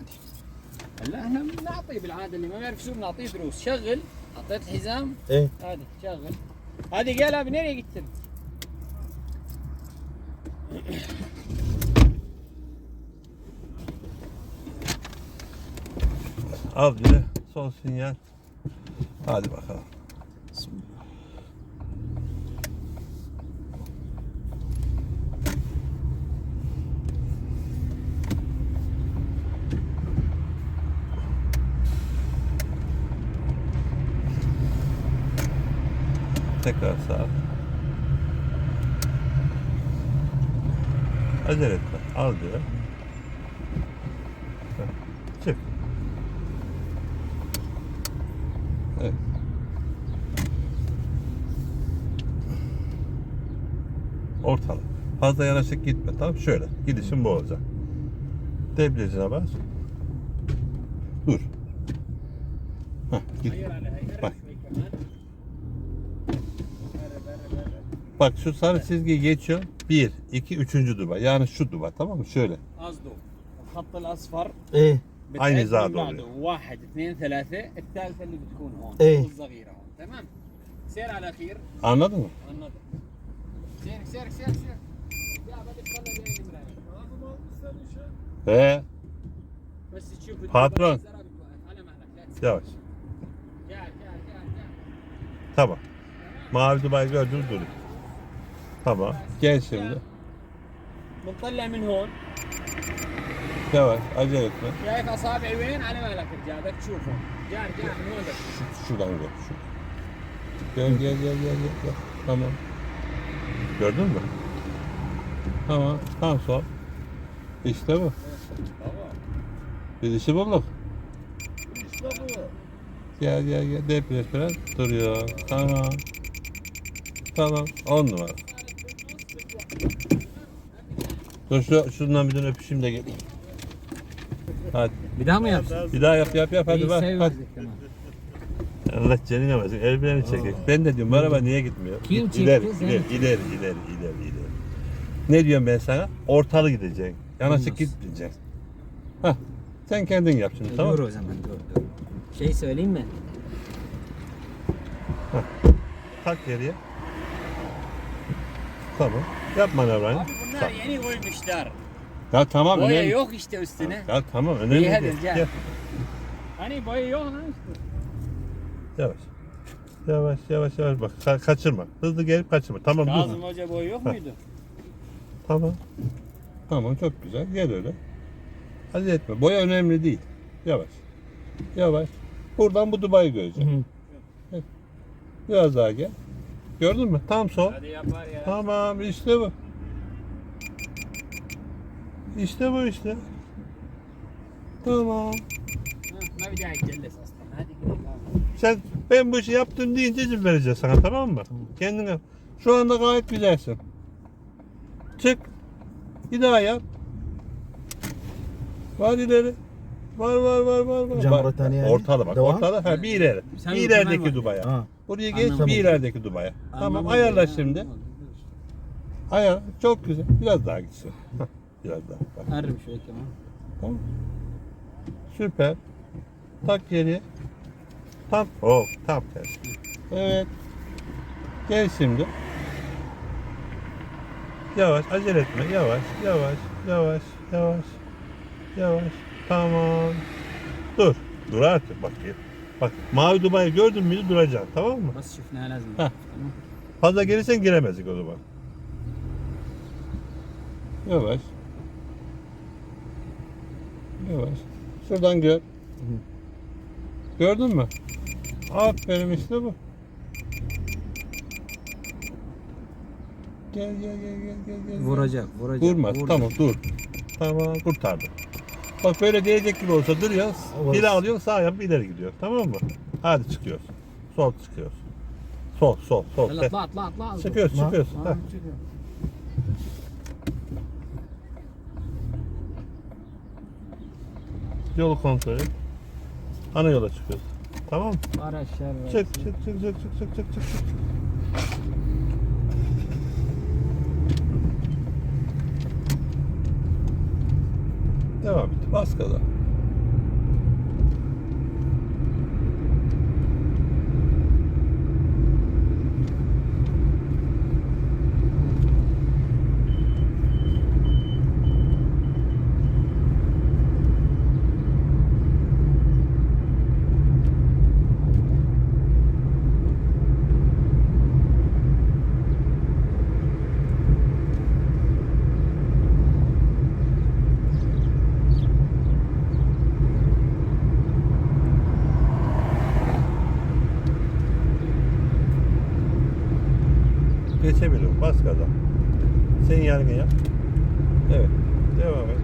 عادي هلا احنا بنعطي بالعاده اللي ما بيعرف يسوق بنعطيه دروس شغل اعطيت حزام ايه هذه شغل هذه قالها من nereye gittin? Al bir de son sinyal. Hadi bakalım. tekrar sağ. Acele etme. Al diyor. Çık. Evet. Ortalık. Fazla yanaşık gitme. Tamam şöyle. Gidişin bu olacak. Deblecine bas. Dur. Hah, git. Bak. Bak şu sarı çizgiyi geçiyor. Bir, iki, üçüncü duba. Yani şu duba tamam mı? Şöyle. قصده الخط الاصفر ايه بتعد هاي نزاد من بعده والله. واحد اثنين ثلاثة الثالثة اللي بتكون هون إيه. الصغيرة هون تمام سير على الأخير Anladın mı? النظر سير سير سير سير يا بدك تخلي بين المراية Ve بس تشوف باترون. الزرع بتوقف على مهلك لا تسير. yavaş. تعال تعال تعال تعال Tamam. Mavi dubayı gördünüz durun. Tamam. Gel şimdi. بنطلع من هون Yavaş. Acele etme. شايف اصابعي وين على مهلك رجال بدك تشوفهم جار جار من هون بدك Şu, şuradan gel. Şu. Gel gel gel gel gel. gel. Tamam. Gördün mü? Tamam. Tam sol. İşte bu. Gidişi bulduk. Gel gel gel. Depreş biraz. Duruyor. Tamam. Tamam. On numara. Dur şu, şundan bir tane öpüşeyim de gel. Hadi. Bir daha mı yapsın? Bir daha yap yap yap hadi bak. Hadi. Allah canını almasın. El bileni çekek. Ben de diyorum bu araba niye gitmiyor? Kim çekti? ileri, Sen ileri, ileri, ileri, ileri, ileri. Ne diyorum ben sana? Ortalı gideceksin. Yanaşık Olmaz. gitmeyeceksin. Hah. Sen kendin yap şimdi tamam Dur mı? o zaman dur dur. Şey söyleyeyim mi? Tak geriye. Tamam. Yap manevranı. Abi bunlar Sağ. yeni koymuşlar. Ya tamam Boya önemli. yok işte üstüne. Ya tamam önemli İyi, hadi değil. gel. Hani boya yok lan işte. Yavaş. Yavaş yavaş yavaş bak Ka- kaçırma. Hızlı gelip kaçırma. Tamam dur. Kazım Hoca boya yok muydu? Tamam. Tamam çok güzel. Gel öyle. Acele etme. Boya önemli değil. Yavaş. Yavaş. Buradan bu Dubai'yi göreceksin. Biraz daha gel. Gördün mü? Tam sol. Hadi yapar ya. Tamam işte bu. İşte bu işte. Tamam. Sen ben bu işi yaptım deyince izin vereceğiz sana tamam mı? Tamam. Kendine. Şu anda gayet güzelsin. Çık. Bir daha yap. Var ileri. Var var var var var. Cam Bak, Ortada bak. Devam. Ortada. Ha, bir ileri. Sen bir ilerideki Dubai'ye. Ha. Buraya geç Anlamadım. bir ilerideki Dubai'ye. Tamam ayarla şimdi. anlamadım. Ayar. Çok güzel. Biraz daha gitsin. Biraz daha. Bak. Şey Ararım şu Tamam. Süper. Tak geri. Tam. Oh, tam tersi. Evet. Gel şimdi. Yavaş, acele etme. Yavaş, yavaş, yavaş, yavaş, yavaş. Tamam. Dur. Dur artık bak. gel. Bak mavi Dubai'yi gördün mü duracaksın tamam mı? Bas şifne lazım. Heh. Tamam. Fazla gelirsen giremezdik o zaman. Yavaş. Yavaş. Şuradan gör. Gördün mü? Aferin işte bu. Gel gel gel gel gel. gel. Vuracak vuracak. Vurmaz vuracak. tamam dur. Tamam kurtardım. Bak böyle değecek gibi olsa duruyor. Hile alıyor sağ yapıp ileri gidiyor. Tamam mı? Hadi çıkıyoruz. Sol çıkıyoruz. Sol sol sol. Öyle atla atla atla. Çıkıyoruz çıkıyoruz. Yolu kontrol et. Ana yola çıkıyoruz. Tamam mı? Araçlar Çık çık çık çık çık çık çık çık. Devam et. Bas gaza. Gaza. Sen yargı yap. Evet. Devam et.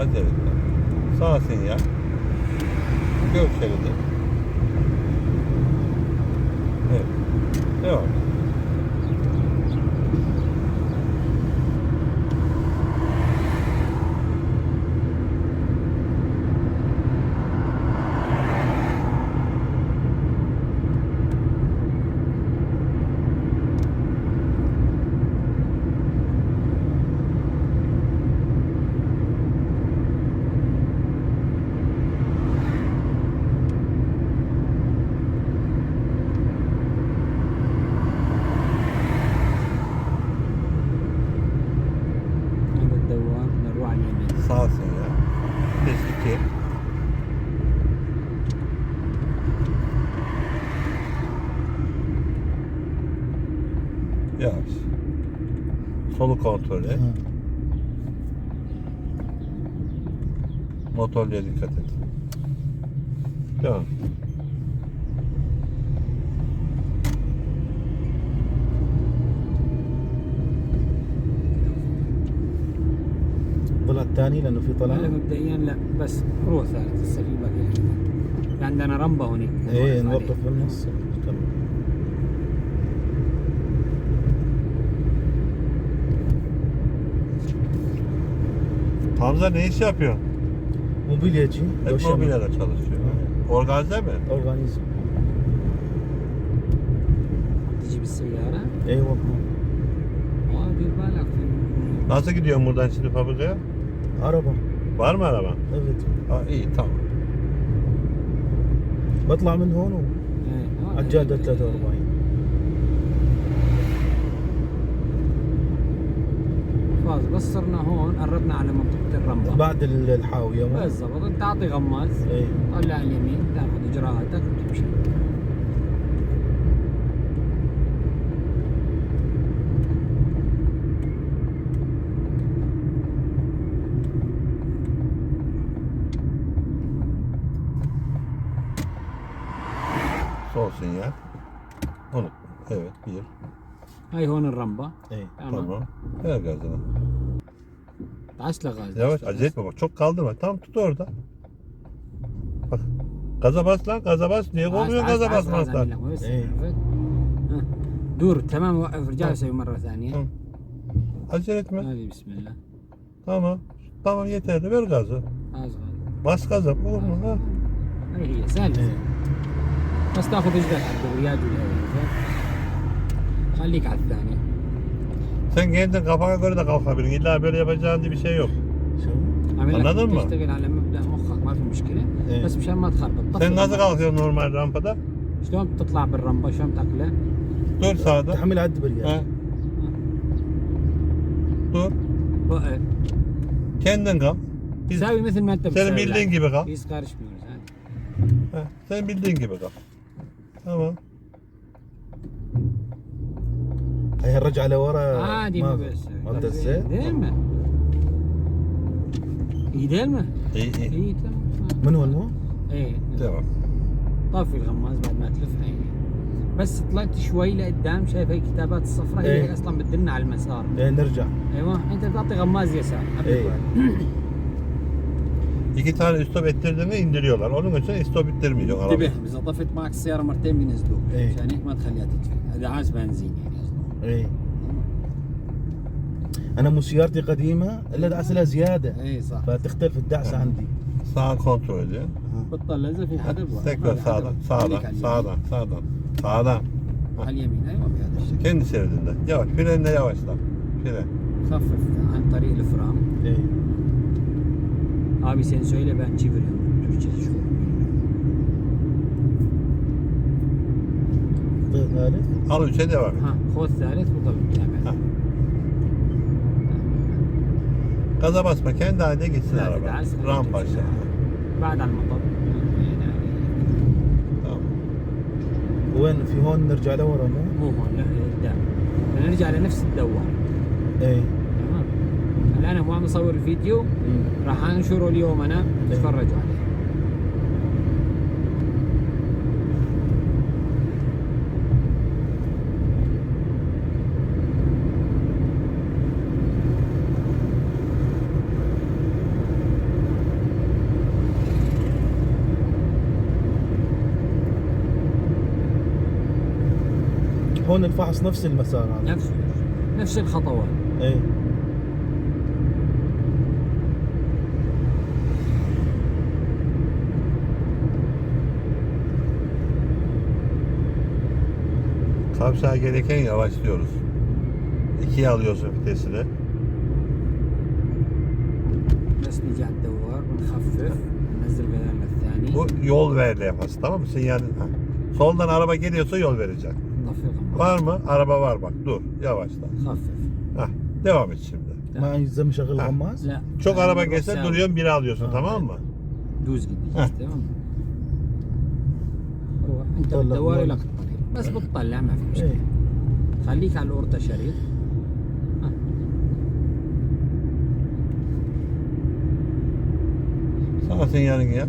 Acele etme. Sağ sinyal. Gör şeridi. Evet. Devam et. Sağ sinyal. Biz iki. Yavaş. Solu kontrol et. Ha. Motorluya dikkat et. Devam. الثاني لانه في طلع هلا مبدئيا لا بس روح ثالث هسه في باقي عندنا رمبة هونيك ايه نوقف نوقف بالنص كمل Hamza ne iş yapıyor? موبيلياتي Hep mobilyada çalışıyor. Organize mi? اورجانيزم عليه. تجي بالسيارة اي والله اه دير بالك في Nasıl gidiyorsun buradan şimdi fabrikaya? عربة. Var mı araban? evet Ha, iyi tamam. بطلع من هون آه، على الجادة إيه. 43 خلاص بس صرنا هون قربنا على منطقة الرمبة بعد ال- الحاوية مو؟ بالضبط. أنت تعطي غماز. إيه. طلع اليمين تأخذ إجراءاتك وتمشي. olursa olsun ya. Unut. Evet bir. Hayvanın ramba. İyi. Tamam. Ver gazına. Başla gazına. Yavaş işte. acele etme bak çok kaldırma. Tam tut orada. Bak. Gaza bas lan gaza bas. Niye koymuyorsun gaza basmaz lan. Dur tamam rica etsem bir saniye. Acele etme. Hadi bismillah. Tamam. Tamam yeterli ver gazı. Az gaz. Bas gaza olur mu? Ha? İyi sen. بس تاخذ رجلك على الدوريات والاول خليك على الثانية Sen kendin kafana göre de kalkabilirsin. İlla böyle yapacağın diye bir şey yok. شو؟ عامل لك anladın mı? تشتغل على مبدأ مخك ما في مشكلة إيه. بس مشان ما تخربط طفي Sen nasıl الرمبة. kalkıyorsun normal rampada? شلون بتطلع بالرمبة شلون بتاكلها؟ Dur sağda. تحمل على الدبريات Ha. Dur. وقف Kendin kalk. Biz, ساوي مثل ما انت senin بتساوي bildiğin الآن. gibi kalk. قيس karışmıyoruz hadi. Ha. Sen bildiğin gibi kalk. Tamam. هي الرجعة لورا عادي ما بس ما بتزيد دائما اي دائما İyi iyi. إي تمام من هون مو؟ إيه Devam. طفي الغماز بعد ما تلف إي بس طلعت شوي لقدام شايف هي الكتابات الصفراء هي إيه. أصلا بتدلنا على المسار إيه نرجع أيوه أنت بتعطي غماز يسار. الوقت. İki tane stop ettirdiğinde indiriyorlar. Onun için stop ettirmeyeceksin انتبه arabayı. اذا طفت معك السياره مرتين بينزلوك إيه. عشان هيك ما تخليها هذا عاز بنزين يعني قصده إيه أنا مو سيارتي قديمه الا دعس لها زياده اي صح فتختلف الدعسه عندي Sağ kontrol ediyor. بطل اذا في حدا بوقف. Tekrar ما في sağdan, حدا. sağdan, خليك على اليمين. sağdan, sağdan, sağdan. على اليمين أيوه بهذا الشكل Kendi şeridinde. Yavaş, frenle yavaşla. Fren. خفف عن طريق الفرام إيه Abi sen söyle ben çeviriyorum. Türkçe şu. خطيط ثالث Al üçe devam et. Ha, خذ ثالث وضل متابع. Ha. Gaza basma, kendi haline gitsin لا araba. تدعس خليك Rampa تمشي. aşağı. بعد على المطب هنا عليك. Tamam. وين في هون نرجع لورا مو؟ مو هون لا قدام نرجع لنفس الدوام ايه أنا هو عم يصور الفيديو راح أنشره اليوم أنا إيه. تتفرجوا عليه. هون الفحص نفس المسار هذا. نفس نفس الخطوات إيه. Kavşağa gelirken yavaşlıyoruz. İkiye alıyorsun vitesini. بس نجي على الدوار ونخفف ننزل بدل الثاني Bu yol ver levhası tamam mı? Sinyal. ha. Soldan araba geliyorsa yol vereceksin. نطفي الغماز Var mı? Araba var bak. Dur. Yavaşla. خفف Hah. Devam et şimdi. ما يلزم شغل ها. غماز لا Çok araba نروح gelse سوا. duruyorsun biri alıyorsun Ha, tamam mı? دوز ها. قديش تمام روح انت طلع بالدوار مول. لك الطريق بس بتطلع ما في مشكلة إيه خليك على الاورتا شريط ها. Sağ sinyalini yap.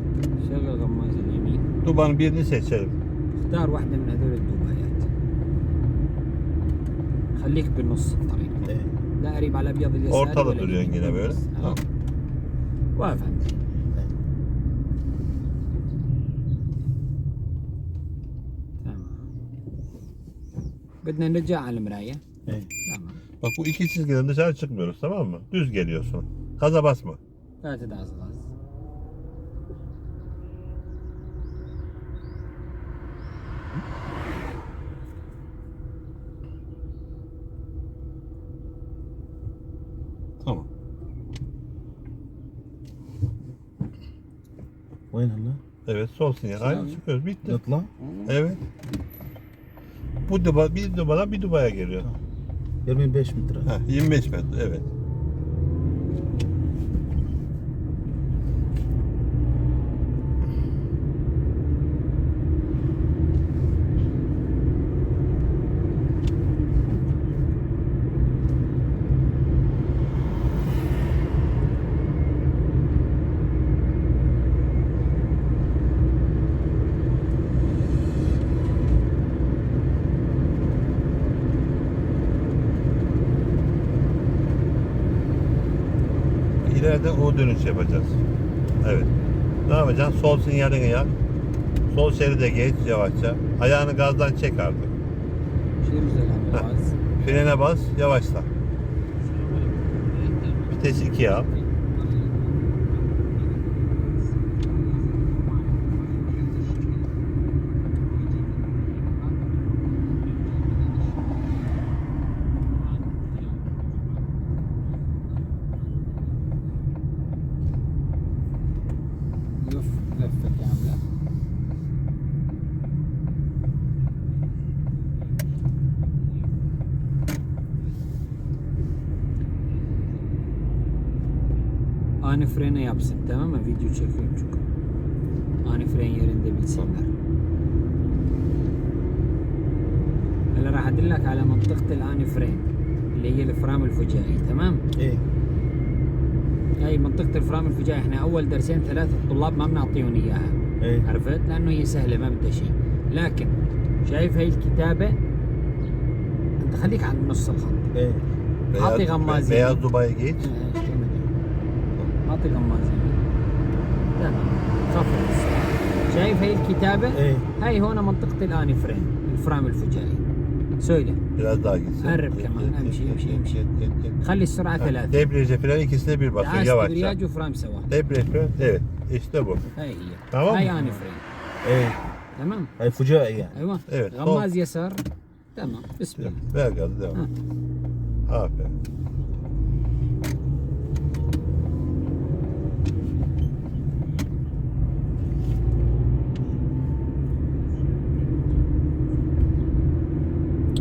شغل غماز اليمين Dubanın birini seçelim. اختار واحدة من هذول الدبايات خليك بنص الطريق إيه لا قريب على الابيض اليساري Ortada ولا duruyorsun yine böyle. Tamam. بدنا نرجع على المراية ايه تمام Bak bu iki çizgiden dışarı çıkmıyoruz tamam mı? Düz geliyorsun. Gaza basma. لا تدعس غاز Tamam. وين هلا؟ Evet sol sinyal. Aynen Tamam. çıkıyoruz. Bitti. نطلع؟ Evet. Bu Duba, bir Duba'dan bir Duba'ya geliyor. 25 metre. Ha, 25 metre evet. ileride U dönüş yapacağız. Evet. Ne yapacaksın? Sol sinyalini yak. Sol şeride geç yavaşça. Ayağını gazdan çek artık. Şey güzel bas. Frene bas, yavaşla. Vites 2 yap. Ani freni yapsın tamam mı? Video çekiyorum çünkü. Ani fren yerinde bilsinler. هلا راح أدلك على منطقة الاني فرين اللي هي الفرام الفجائي تمام؟ إيه هاي منطقة الفرام الفجائي إحنا أول درسين ثلاثة الطلاب ما بنعطيهم إياها إيه عرفت؟ لأنه هي سهلة ما بدها شيء لكن شايف هاي الكتابة أنت خليك على نص الخط إيه أعطي غمازين. beyaz Dubai'ye geç. اعطي لهم شايف هي الكتابة؟ إيه. هاي هون منطقة الاني فريم الفرام الفجائي. سويلة. لا قرب كمان. أمشي أمشي أمشي. خلي السرعة ثلاثة. ديبريج freni كسلبي bir basıyor yavaşça. Debriyaj ve سوا. Debriyaj fren evet işte هاي هي. Tamam هاي ani فريم. إيه. تمام. هاي فجائي يعني. أيوه. غماز يسار. تمام. بسم الله. Ver gazı devam.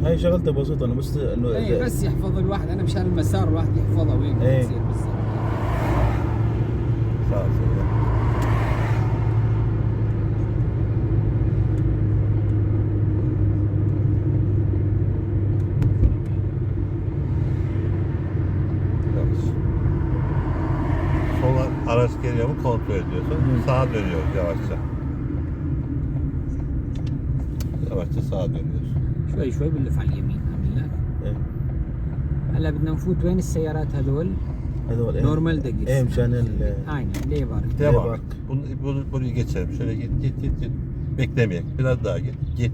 هاي شغلته بسيطة انا بس انه اي إذا- بس يحفظ الواحد انا مشان المسار الواحد يحفظها وين إيه. تصير بالضبط Sağ ol. söyle. Yavaş. Sola araç geliyor mu kontrol ediyorsun. Sağa dönüyoruz yavaşça. Yavaşça sağa dönüyoruz. شوي شوي بنلف على اليمين عامل لك ايه هلا بدنا نفوت وين السيارات هذول هذول ايه نورمال دقيقة ايه مشان ال aynen ليبر Devam bak. et. Bunu, bunu, burayı geçelim. Şöyle git git git git. Beklemeyek. Biraz daha git. Git.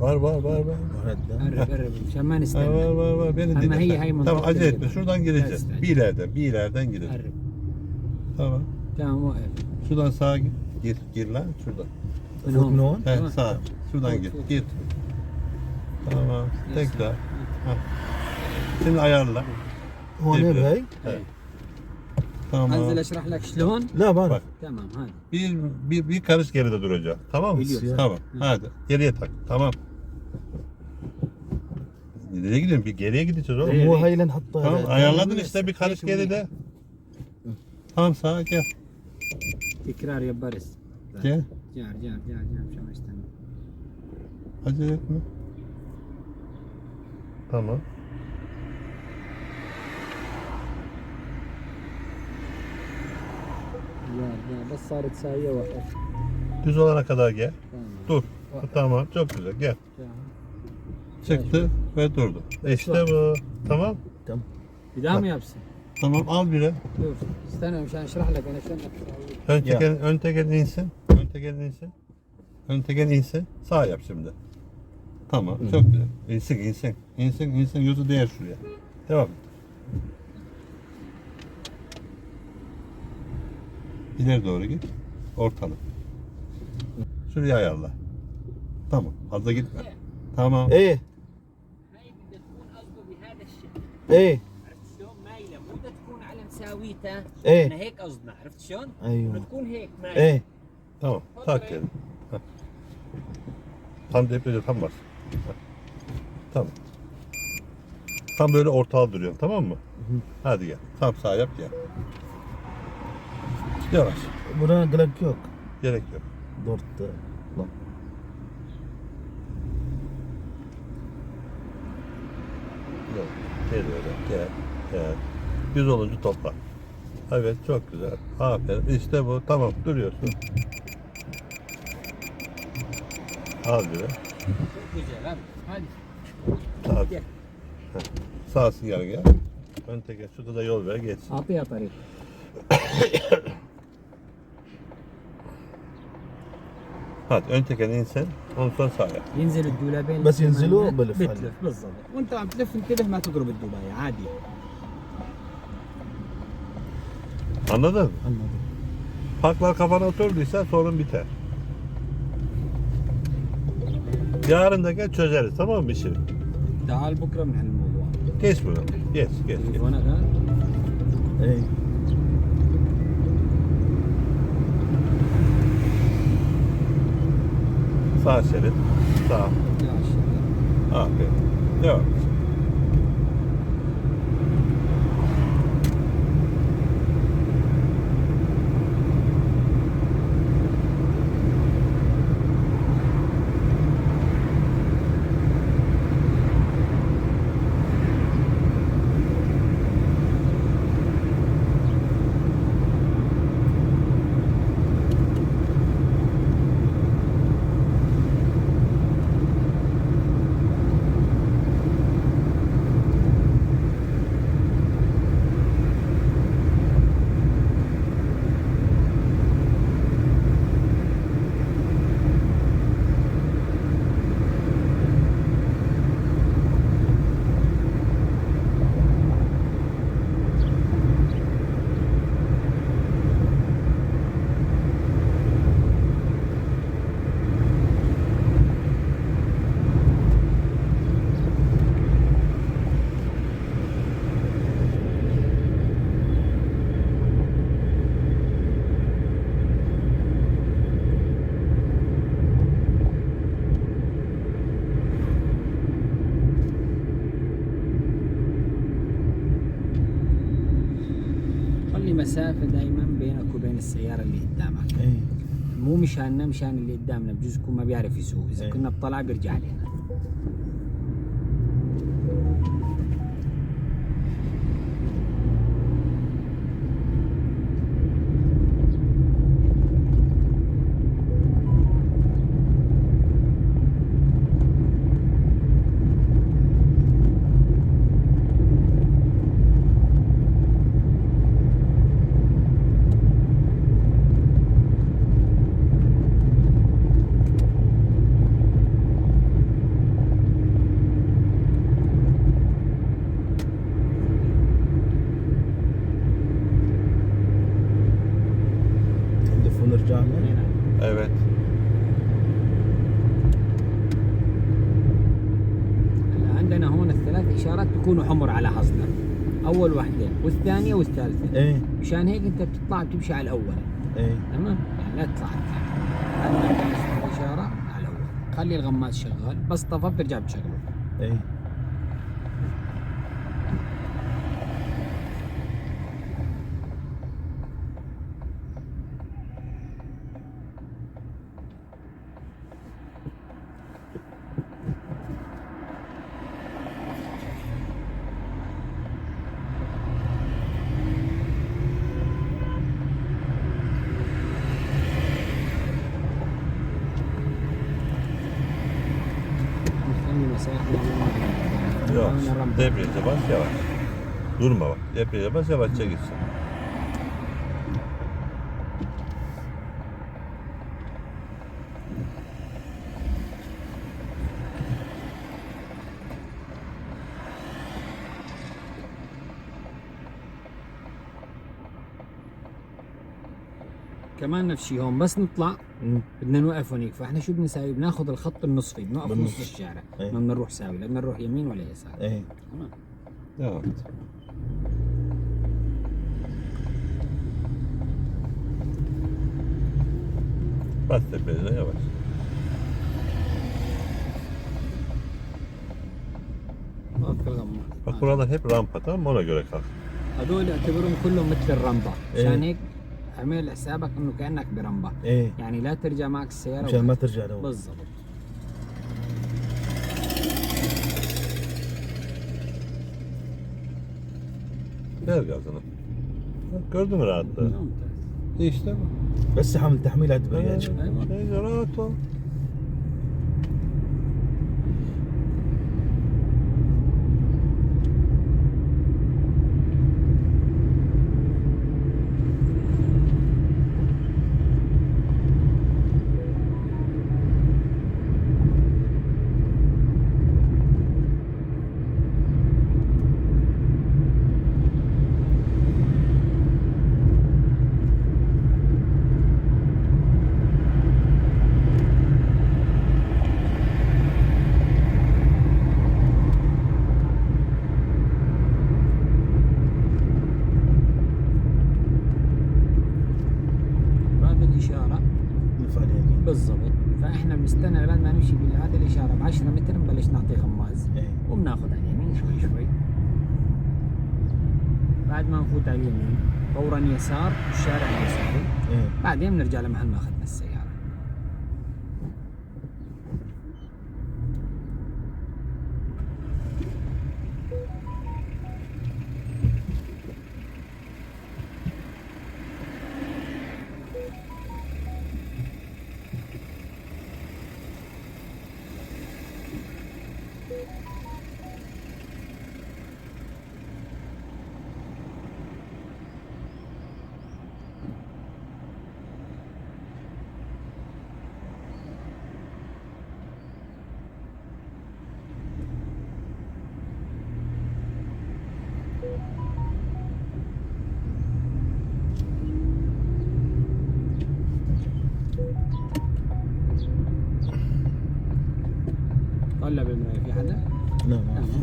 Var var var var. هذا قرب قرب عشان ما Ha, var نستنى var var. Beni Ama dinle. hey, sen. hey, tamam mantıklı acele etme. dedi. Şuradan gireceğiz. Evet. Bir ileriden bir ileriden gidelim. قرب Tamam. تمام وقف Şuradan sağa gir. Gir, gir lan şuradan. من فوت هون من هون He, Tamam. Şuradan git. Git. Tamam. Yes. Tekrar. Heh. Şimdi ayarla. O ne bey? Tamam. Anzel eşrah lak şlon. Tamam hadi. Bir, bir, bir karış geride duracağım. Tamam mı? Tamam. Hı. Hadi. Geriye tak. Tamam. Nereye gidiyorsun? Bir geriye gideceğiz oğlum. Bu haylen hatta. Tamam ayarladın işte bir karış geride. Tamam sağa gel. Tekrar yaparız. Gel. Gel gel gel gel. Acele etme. Tamam. Ya, ya da sarı sayıya bak. Düz olana kadar gel. Tamam. Dur. Bak. Tamam. Çok güzel. Gel. Tamam. Çıktı ve durdu. İşte bu. Tamam. Tamam. Bir daha mı yapsın? Tamam al bire. Dur. İstemiyorum. Sen şırah lak. Ön teken, ön teken insin. Ön teken insin. Ön teken insin. Sağ yap şimdi. Tamam. Çok güzel. İnsin insin. İnsin insin. Yüzü değer şuraya. Devam. et. İleri doğru git. Ortalık. Şuraya ayarla. Tamam. Fazla gitme. Tamam. ايه هاي بدها تكون قصده بهذا الشكل ايه عرفت شلون مايله مو بدها تكون على مساويتها ايه انا هيك قصدنا عرفت شلون؟ بدها ايوه تكون هيك مايله ايه Tamam. Tak geri. Heh. Tam Tamam. Tam böyle ortağa duruyorsun tamam mı? Hadi gel. Tam sağ yap gel. Yavaş. buna gerek yok Gerek yok. dört lan. Yok. Gel öyle. Gel. Gel. Yüz olunca topla. Evet çok güzel. Aferin. İşte bu. Tamam duruyorsun. Al bir. Çok güzel abi. Hadi. Sağ, Gel. sağ sinyal gel. Ön teker. Şurada da yol ver geçsin. اعطيها طريق Hadi ön tekerin insin. Ondan sonra sağa yap. ينزل الدولابين بس ينزلوا الأماميات، بلف عليه. بتلف بالضبط وانت عم تلف انتبه ما تضرب الدوبايه عادي Anladın? Anladım. Parklar kafana oturduysa sorun biter. Yarın da gel çözeriz tamam mı işi? تعال بكره من هالموضوع Geç bunu. Geç geç. geç. تليفونك ها ايه Sağ şerit. Sağ. يا الشباب. Aferin. Devam. مسافه دائما بينك وبين السيارة اللي قدامك. إيه. مو مشاننا مشان اللي قدامنا بجوز يكون ما بيعرف يسوق. إذا إيه. كنا بطلع بيرجع cami. Evet. عندنا هون الثلاث إشارات بيكونوا حمر على حصنا أول واحدة والثانية والثالثة. إيه. مشان هيك أنت بتطلع بتمشي على الأول. إيه. تمام؟ يعني لا تطلع. هذا الاشاره على الأول. خلي الغماز شغال. بس طفى بترجع بتشغله. إيه. Yok. ما نرمى. Debriyaja bas yavaş. Durma bak. Debriyaja bas yavaşça gitsin. كمان نفس الشيء هون بس نطلع مم. بدنا نوقف هنيك فإحنا شو بنساوي؟ بناخذ الخط النصفي بنوقف نص الشارع. إيه. ما بنروح ساوي لا بدنا نروح يمين ولا يسار. إيه. تمام. بس باذن بس. بس هذا هيك رامبا تمام ما له هذول اعتبرهم كلهم مثل الرامبة. إيه. مشان هيك اعمل حسابك إنه كأنك برمبة إيه يعني لا ترجع معك السيارة مشان ما. ترجع لورا بالضبط Ver gazını. Bak, Gördün mü rahatlığı? ممتاز İşte bu. بس حمل تحميل. Neyse rahat ol. anmachen.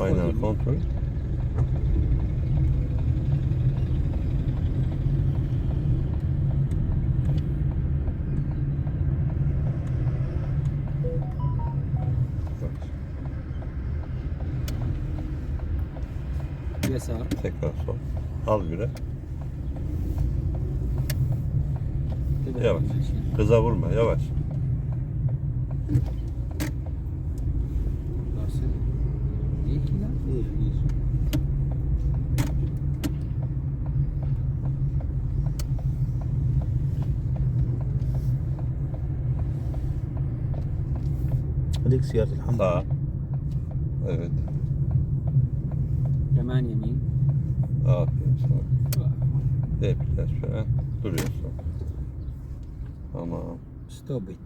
Aynen kontrol. Tekrar sol. Al güne. Yavaş. Kıza vurma. Yavaş. هذيك سيارة الحمراء Sağ. Evet. كمان يمين Aferin sana. Debriyaj fren. Duruyorsun. Tamam. ستوب ات